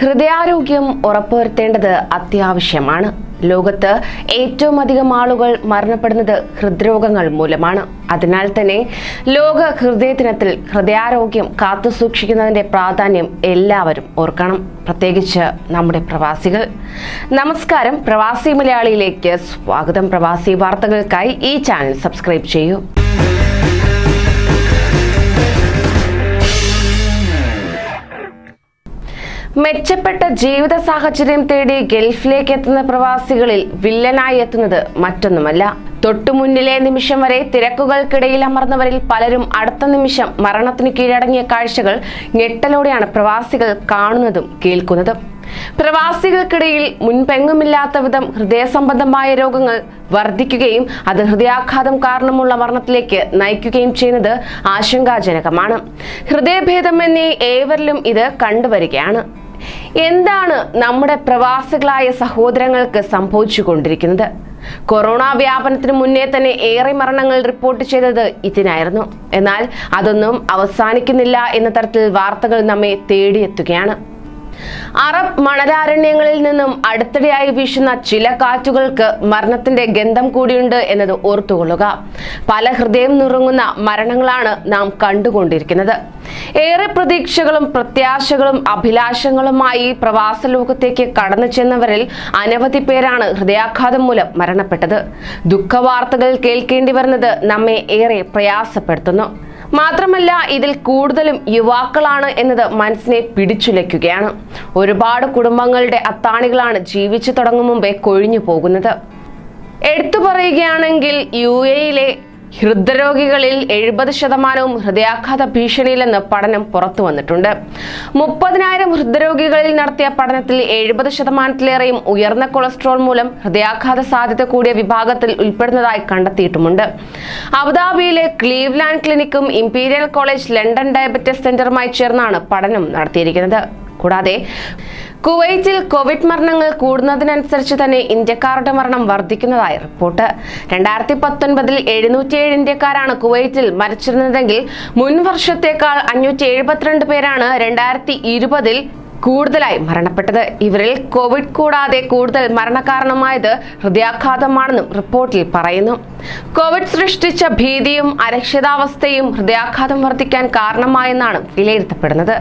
ഹൃദയാരോഗ്യം ഉറപ്പുവരുത്തേണ്ടത് അത്യാവശ്യമാണ്. ലോകത്ത് ഏറ്റവും അധികം ആളുകൾ മരണപ്പെടുന്നത് ഹൃദ്രോഗങ്ങൾ മൂലമാണ്. അതിനാൽ തന്നെ ലോക ഹൃദയ ദിനത്തിൽ ഹൃദയാരോഗ്യം കാത്തുസൂക്ഷിക്കുന്നതിന്റെ പ്രാധാന്യം എല്ലാവരും ഓർക്കണം. പ്രത്യേകിച്ച് നമ്മുടെ പ്രവാസികൾ. നമസ്കാരം. പ്രവാസി മലയാളിയിലേക്ക് സ്വാഗതം. പ്രവാസി വാർത്തകൾക്കായി ഈ ചാനൽ സബ്സ്ക്രൈബ് ചെയ്യൂ. മെച്ചപ്പെട്ട ജീവിത സാഹചര്യം തേടി ഗൾഫിലേക്ക് എത്തുന്ന പ്രവാസികളിൽ വില്ലനായി എത്തുന്നത് മറ്റൊന്നുമല്ല. തൊട്ടുമുന്നിലെ നിമിഷം വരെ തിരക്കുകൾക്കിടയിൽ അമർന്നവരിൽ പലരും അടുത്ത നിമിഷം മരണത്തിന് കീഴടങ്ങിയ കാഴ്ചകൾ ഞെട്ടലോടെയാണ് പ്രവാസികൾ കാണുന്നതും കേൾക്കുന്നതും. പ്രവാസികൾക്കിടയിൽ മുൻപെങ്ങുമില്ലാത്ത വിധം ഹൃദയ സംബന്ധമായ രോഗങ്ങൾ വർദ്ധിക്കുകയും അത് ഹൃദയാഘാതം കാരണമുള്ള മരണത്തിലേക്ക് നയിക്കുകയും ചെയ്യുന്നത് ആശങ്കാജനകമാണ്. ഹൃദയഭേദം എന്നീ ഏവരിലും ഇത് കണ്ടുവരികയാണ്. എന്താണ് നമ്മുടെ പ്രവാസികളായ സഹോദരങ്ങൾക്ക് സംഭവിച്ചുകൊണ്ടിരിക്കുന്നത്? കൊറോണ വ്യാപനത്തിന് മുന്നേ തന്നെ ഏറെ മരണങ്ങൾ റിപ്പോർട്ട് ചെയ്തത് ഇതിനായിരുന്നു. എന്നാൽ അതൊന്നും അവസാനിക്കുന്നില്ല എന്ന തരത്തിൽ വാർത്തകൾ നമ്മെ തേടിയെത്തുകയാണ്. അറബ് മണരാരണ്യങ്ങളിൽ നിന്നും അടുത്തിടെയായി വീശുന്ന ചില കാറ്റുകൾക്ക് മരണത്തിന്റെ ഗന്ധം കൂടിയുണ്ട് എന്നത് ഓർത്തുകൊള്ളുക. പല ഹൃദയം നുറുങ്ങുന്ന മരണങ്ങളാണ് നാം കണ്ടുകൊണ്ടിരിക്കുന്നത്. ഏറെ പ്രതീക്ഷകളും പ്രത്യാശകളും അഭിലാഷങ്ങളുമായി പ്രവാസ ലോകത്തേക്ക് കടന്നു ചെന്നവരിൽ അനവധി പേരാണ് ഹൃദയാഘാതം മൂലം മരണപ്പെട്ടത്. ദുഃഖവാർത്തകൾ കേൾക്കേണ്ടി വരുന്നത് നമ്മെ ഏറെ പ്രയാസപ്പെടുത്തുന്നു. മാത്രമല്ല ഇതിൽ കൂടുതലും യുവാക്കളാണ് എന്നത് മനസ്സിനെ പിടിച്ചുലയ്ക്കുകയാണ്. ഒരുപാട് കുടുംബങ്ങളുടെ അത്താണികളാണ് ജീവിച്ചു തുടങ്ങും മുമ്പേ കൊഴിഞ്ഞു പോകുന്നത്. എടുത്തു പറയുകയാണെങ്കിൽ യു എയിലെ ഹൃദ്രോഗികളിൽ എഴുപത് ശതമാനവും ഹൃദയാഘാത ഭീഷണിയിലെന്ന് പഠനം പുറത്തു വന്നിട്ടുണ്ട്. മുപ്പതിനായിരം ഹൃദ്രോഗികളിൽ നടത്തിയ പഠനത്തിൽ എഴുപത് ശതമാനത്തിലേറെയും ഉയർന്ന കൊളസ്ട്രോൾ മൂലം ഹൃദയാഘാത സാധ്യത കൂടിയ വിഭാഗത്തിൽ ഉൾപ്പെടുന്നതായി കണ്ടെത്തിയിട്ടുമുണ്ട്. അബുദാബിയിലെ ക്ലീവ്ലാൻഡ് ക്ലിനിക്കും ഇംപീരിയൽ കോളേജ് ലണ്ടൻ ഡയബറ്റിസ് സെന്ററുമായി ചേർന്നാണ് പഠനം നടത്തിയിരിക്കുന്നത്. കൂടാതെ കുവൈറ്റിൽ കോവിഡ് മരണങ്ങൾ കൂടുന്നതിനനുസരിച്ച് തന്നെ ഇന്ത്യക്കാരുടെ മരണം വർദ്ധിക്കുന്നതായി റിപ്പോർട്ട്. രണ്ടായിരത്തി പത്തൊൻപതിൽ എഴുന്നൂറ്റിയേഴ് ഇന്ത്യക്കാരാണ് കുവൈറ്റിൽ മരിച്ചിരുന്നതെങ്കിൽ മുൻ വർഷത്തേക്കാൾ അഞ്ഞൂറ്റി എഴുപത്തിരണ്ട് പേരാണ് രണ്ടായിരത്തി ഇരുപതിൽ കൂടുതലായി മരണപ്പെട്ടത്. ഇവരിൽ കോവിഡ് കൂടാതെ കൂടുതൽ മരണകാരണമായത് ഹൃദയാഘാതമാണെന്നും റിപ്പോർട്ടിൽ പറയുന്നു. കോവിഡ് സൃഷ്ടിച്ച ഭീതിയും അരക്ഷിതാവസ്ഥയും ഹൃദയാഘാതം വർദ്ധിക്കാൻ കാരണമായെന്നാണ് വിലയിരുത്തപ്പെടുന്നത്.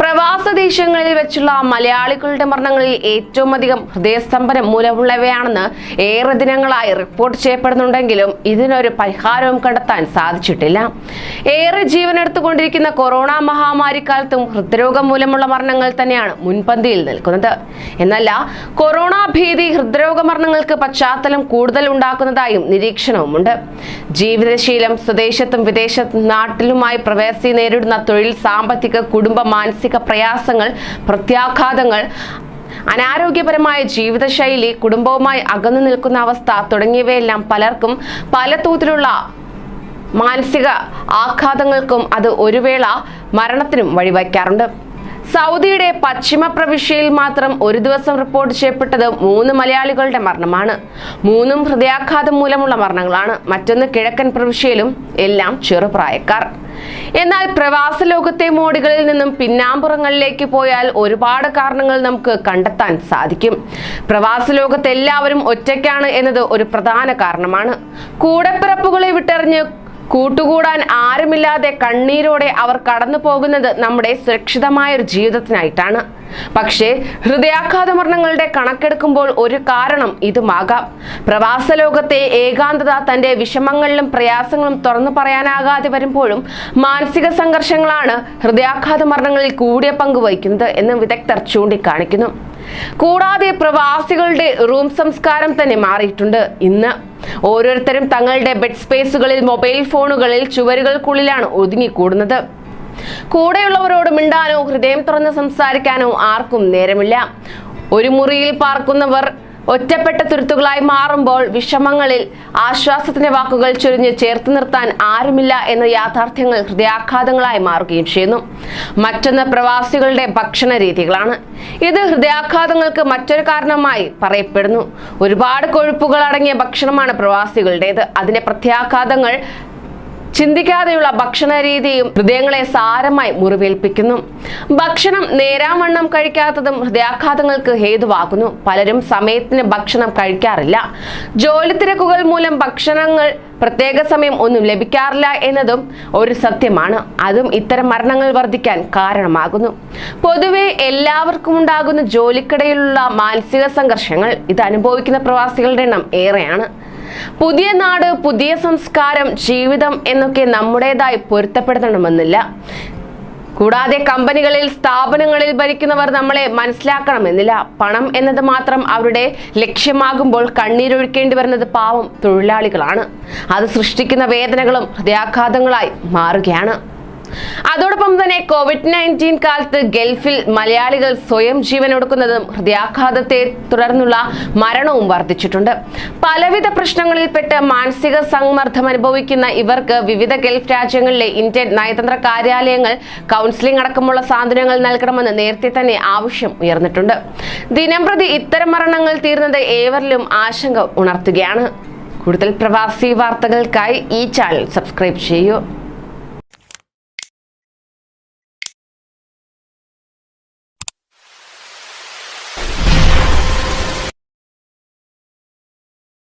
പ്രവാസ ദേശങ്ങളിൽ വെച്ചുള്ള മലയാളികളുടെ മരണങ്ങളിൽ ഏറ്റവും അധികം ഹൃദയസ്തംഭനം മൂലമുള്ളവയാണെന്ന് ഏറെ ദിനങ്ങളായി റിപ്പോർട്ട് ചെയ്യപ്പെടുന്നുണ്ടെങ്കിലും ഇതിനൊരു പരിഹാരവും കണ്ടെത്താൻ സാധിച്ചിട്ടില്ല. ഏറെ ജീവനെടുത്തുകൊണ്ടിരിക്കുന്ന കൊറോണ മഹാമാരിക്കാലത്തും ഹൃദ്രോഗം മൂലമുള്ള മരണങ്ങൾ തന്നെയാണ് മുൻപന്തിയിൽ നിൽക്കുന്നത്. എന്നല്ല കൊറോണ ഭീതി ഹൃദ്രോഗ മരണങ്ങൾക്ക് പശ്ചാത്തലം കൂടുതൽ ഉണ്ടാക്കുന്നതായും നിരീക്ഷണവുമുണ്ട്. ജീവിതശീലം സ്വദേശത്തും വിദേശത്തും നാട്ടിലുമായി പ്രവാസി നേരിടുന്ന തൊഴിൽ സാമ്പത്തിക കുടുംബ മാനസിക പ്രയാസങ്ങൾ പ്രത്യാഘാതങ്ങൾ അനാരോഗ്യപരമായ ജീവിതശൈലി കുടുംബവുമായി അകന്നു നിൽക്കുന്ന അവസ്ഥ തുടങ്ങിയവയെല്ലാം പലർക്കും പല തോതിലുള്ള മാനസിക ആഘാതങ്ങൾക്കും അത് ഒരുവേള മരണത്തിനും വഴിവയ്ക്കാറുണ്ട്. സൗദിയുടെ പശ്ചിമ പ്രവിശ്യയിൽ മാത്രം ഒരു ദിവസം റിപ്പോർട്ട് ചെയ്യപ്പെട്ടത് മൂന്ന് മലയാളികളുടെ മരണമാണ്. മൂന്നും ഹൃദയാഘാതം മൂലമുള്ള മരണങ്ങളാണ്. മറ്റൊന്ന് കിഴക്കൻ പ്രവിശ്യയിലും എല്ലാം ചെറുപ്രായക്കാർ. എന്നാൽ പ്രവാസ ലോകത്തെ മോഡുകളിൽ നിന്നും പിന്നാമ്പുറങ്ങളിലേക്ക് പോയാൽ ഒരുപാട് കാരണങ്ങൾ നമുക്ക് കണ്ടെത്താൻ സാധിക്കും. പ്രവാസ ലോകത്ത് എല്ലാവരും ഒറ്റയ്ക്കാണ് എന്നത് ഒരു പ്രധാന കാരണമാണ്. കൂടെപ്പിറപ്പുകളെ വിട്ടെറിഞ്ഞ് കൂട്ടുകൂടാൻ ആരുമില്ലാതെ കണ്ണീരോടെ അവർ കടന്നു പോകുന്നത് നമ്മുടെ സുരക്ഷിതമായ ഒരു ജീവിതത്തിനായിട്ടാണ്. പക്ഷേ ഹൃദയാഘാത മരണങ്ങളുടെ കണക്കെടുക്കുമ്പോൾ ഒരു കാരണം ഇതുമാകാം. പ്രവാസ ലോകത്തെ ഏകാന്തത തന്റെ വിഷമങ്ങളിലും പ്രയാസങ്ങളും തുറന്നു പറയാനാകാതെ വരുമ്പോഴും മാനസിക സംഘർഷങ്ങളാണ് ഹൃദയാഘാത മരണങ്ങളിൽ കൂടിയ പങ്ക് വഹിക്കുന്നത് എന്ന് വിദഗ്ധർ ചൂണ്ടിക്കാണിക്കുന്നു. കൂടാതെ പ്രവാസികളുടെ റൂം സംസ്കാരം തന്നെ മാറിയിട്ടുണ്ട്. ഇന്ന് ഓരോരുത്തരും തങ്ങളുടെ ബെഡ് സ്പേസുകളിൽ മൊബൈൽ ഫോണുകളിൽ ചുവരുകൾക്കുള്ളിലാണ് ഒതുങ്ങിക്കൂടുന്നത്. കൂടെയുള്ളവരോട് മിണ്ടാനോ ഹൃദയം തുറന്ന് സംസാരിക്കാനോ ആർക്കും നേരമില്ല. ഒരു മുറിയിൽ പാർക്കുന്നവർ ഒറ്റപ്പെട്ട തുരുത്തുകളായി മാറുമ്പോൾ വിഷമങ്ങളിൽ ആശ്വാസത്തിന്റെ വാക്കുകൾ ചൊരിഞ്ഞ് ചേർത്ത് നിർത്താൻ ആരുമില്ല എന്ന യാഥാർത്ഥ്യങ്ങൾ ഹൃദയാഘാതങ്ങളായി മാറുകയും ചെയ്യുന്നു. മറ്റൊന്ന് പ്രവാസികളുടെ ഭക്ഷണ രീതികളാണ് ഇത് ഹൃദയാഘാതങ്ങൾക്ക് മറ്റൊരു കാരണമായി പറയപ്പെടുന്നു. ഒരുപാട് കൊഴുപ്പുകൾ അടങ്ങിയ ഭക്ഷണമാണ് പ്രവാസികളുടേത്. അതിന്റെ പ്രത്യാഘാതങ്ങൾ ചിന്തിക്കാതെയുള്ള ഭക്ഷണ രീതിയും ഹൃദയങ്ങളെ സാരമായി മുറിവേൽപ്പിക്കുന്നു. ഭക്ഷണം നേരാവണ്ണം കഴിക്കാത്തതും ഹൃദയാഘാതങ്ങൾക്ക് ഹേതുവാകുന്നു പലരും സമയത്തിന് ഭക്ഷണം കഴിക്കാറില്ല. ജോലി തിരക്കുകൾ മൂലം ഭക്ഷണങ്ങൾ പ്രത്യേക സമയം ഒന്നും ലഭിക്കാറില്ല എന്നതും ഒരു സത്യമാണ്. അതും ഇത്തരം മരണങ്ങൾ വർദ്ധിക്കാൻ കാരണമാകുന്നു. പൊതുവെ എല്ലാവർക്കും ഉണ്ടാകുന്ന ജോലിക്കിടയിലുള്ള മാനസിക സംഘർഷങ്ങൾ ഇത് അനുഭവിക്കുന്ന പ്രവാസികളുടെ എണ്ണം ഏറെയാണ്. പുതിയ നാട് പുതിയ സംസ്കാരം ജീവിതം എന്നൊക്കെ നമ്മുടേതായി പൊരുത്തപ്പെടുത്തണമെന്നില്ല. കൂടാതെ കമ്പനികളിൽ സ്ഥാപനങ്ങളിൽ ഭരിക്കുന്നവർ നമ്മളെ മനസ്സിലാക്കണമെന്നില്ല. പണം എന്നത് മാത്രം അവരുടെ ലക്ഷ്യമാകുമ്പോൾ കണ്ണീരൊഴുക്കേണ്ടി വരുന്നത് പാവം തൊഴിലാളികളാണ്. അത് സൃഷ്ടിക്കുന്ന വേദനകളും ഹൃദയാഘാതങ്ങളായി മാറുകയാണ്. അതോടൊപ്പം തന്നെ കോവിഡ് നയന്റീൻ കാലത്ത് ഗൾഫിൽ മലയാളികൾ സ്വയം ജീവൻ ഒടുക്കുന്നതും ഹൃദയാഘാതത്തെ തുടർന്നുള്ള മരണവും വർദ്ധിച്ചിട്ടുണ്ട്. പലവിധ പ്രശ്നങ്ങളിൽപ്പെട്ട് മാനസിക സമ്മർദ്ദം അനുഭവിക്കുന്ന ഇവർക്ക് വിവിധ ഗൾഫ് രാജ്യങ്ങളിലെ ഇന്ത്യൻ നയതന്ത്ര കാര്യാലയങ്ങൾ കൗൺസിലിംഗ് അടക്കമുള്ള സാന്ത്വനങ്ങൾ നൽകണമെന്ന് നേരത്തെ തന്നെ ആവശ്യം ഉയർന്നിട്ടുണ്ട്. ദിനംപ്രതി ഇത്തരം മരണങ്ങൾ തീർന്നത് ഏവരിലും ആശങ്ക ഉണർത്തുകയാണ്. കൂടുതൽ പ്രവാസി വാർത്തകൾക്കായി ഈ ചാനൽ സബ്സ്ക്രൈബ് ചെയ്യൂ.